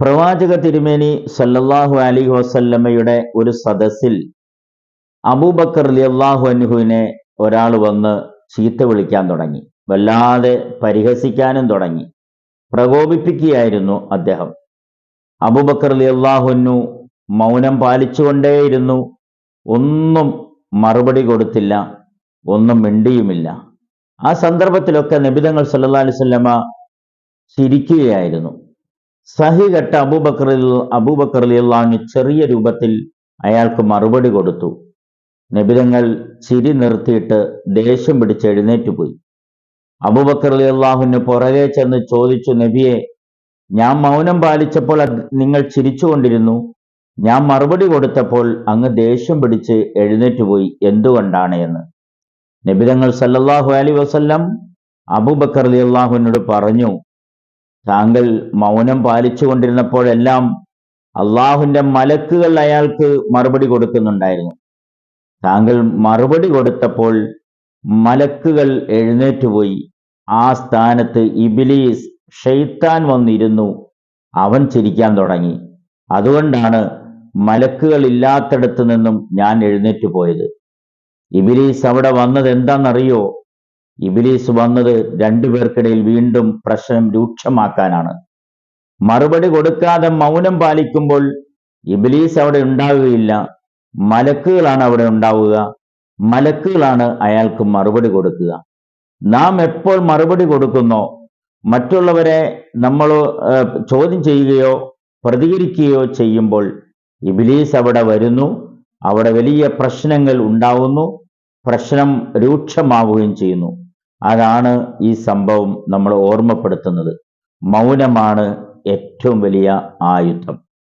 പ്രവാചക തിരുമേനി സല്ലല്ലാഹു അലൈഹി വസല്ലമ്മയുടെ ഒരു സദസ്സിൽ അബൂബക്കർ അലിയല്ലാഹു അനുഹുവിനെ ഒരാൾ വന്ന് ചീത്ത വിളിക്കാൻ തുടങ്ങി. വല്ലാതെ പരിഹസിക്കാനും തുടങ്ങി. പ്രകോപിപ്പിക്കുകയായിരുന്നു അദ്ദേഹം. അബൂബക്കർ അലിയല്ലാഹുനു മൗനം പാലിച്ചുകൊണ്ടേയിരുന്നു. ഒന്നും മറുപടി കൊടുത്തില്ല. ഒന്നും മിണ്ടിയുമില്ല. ആ സന്ദർഭത്തിലൊക്കെ നബിതങ്ങൾ സല്ലാ അലൈഹി വസല്ലമ ചിരിക്കുകയായിരുന്നു. സഹി അബൂബക്കറിൽ അലിയല്ലാഹു ചെറിയ രൂപത്തിൽ അയാൾക്ക് മറുപടി കൊടുത്തു. നബിതങ്ങൾ ചിരി നിർത്തിയിട്ട് ദേഷ്യം പിടിച്ച് എഴുന്നേറ്റ് പോയി. അബൂബക്കർ അലിയല്ലാഹുവിന് പുറകെ ചെന്ന് ചോദിച്ചു നബിയെ ഞാൻ മൗനം പാലിച്ചപ്പോൾ നിങ്ങൾ ചിരിച്ചുകൊണ്ടിരുന്നു. ഞാൻ മറുപടി കൊടുത്തപ്പോൾ അങ്ങ് ദേഷ്യം പിടിച്ച് എഴുന്നേറ്റ് പോയി. എന്തുകൊണ്ടാണ് എന്ന്? നബിതങ്ങൾ സല്ലല്ലാഹു അലി വസല്ലം അബൂബക്കർ അലി അള്ളാഹുവിനോട് പറഞ്ഞു താങ്കൾ മൗനം പാലിച്ചു കൊണ്ടിരുന്നപ്പോഴെല്ലാം അള്ളാഹുവിന്റെ മലക്കുകൾ അയാൾക്ക് മറുപടി കൊടുക്കുന്നുണ്ടായിരുന്നു. താങ്കൾ മറുപടി കൊടുത്തപ്പോൾ മലക്കുകൾ എഴുന്നേറ്റുപോയി ആ സ്ഥാനത്ത് ഇബിലീസ് ഷെയ്ത്താൻ വന്നിരുന്നു. അവൻ ചിരിക്കാൻ തുടങ്ങി. അതുകൊണ്ടാണ് മലക്കുകൾ ഇല്ലാത്തടത്തു നിന്നും ഞാൻ എഴുന്നേറ്റ് പോയത്. ഇബിലീസ് അവിടെ വന്നത് എന്താണെന്നറിയോ? ഇബിലീസ് വന്നത് രണ്ടുപേർക്കിടയിൽ വീണ്ടും പ്രശ്നം രൂക്ഷമാക്കാനാണ്. മറുപടി കൊടുക്കാതെ മൗനം പാലിക്കുമ്പോൾ ഇബിലീസ് അവിടെ ഉണ്ടാവുകയില്ല. മലക്കുകളാണ് അവിടെ ഉണ്ടാവുക. മലക്കുകളാണ് അയാൾക്ക് മറുപടി കൊടുക്കുക. നാം എപ്പോൾ മറുപടി കൊടുക്കുന്നോ മറ്റുള്ളവരെ നമ്മൾ ചോദ്യം ചെയ്യുകയോ പ്രതികരിക്കുകയോ ചെയ്യുമ്പോൾ ഇബിലീസ് അവിടെ വരുന്നു. അവിടെ വലിയ പ്രശ്നങ്ങൾ ഉണ്ടാവുന്നു. പ്രശ്നം രൂക്ഷമാവുകയും ചെയ്യുന്നു. അതാണ് ഈ സംഭവം നമ്മൾ ഓർമ്മപ്പെടുത്തുന്നത്. മൗനമാണ് ഏറ്റവും വലിയ ആയുധം.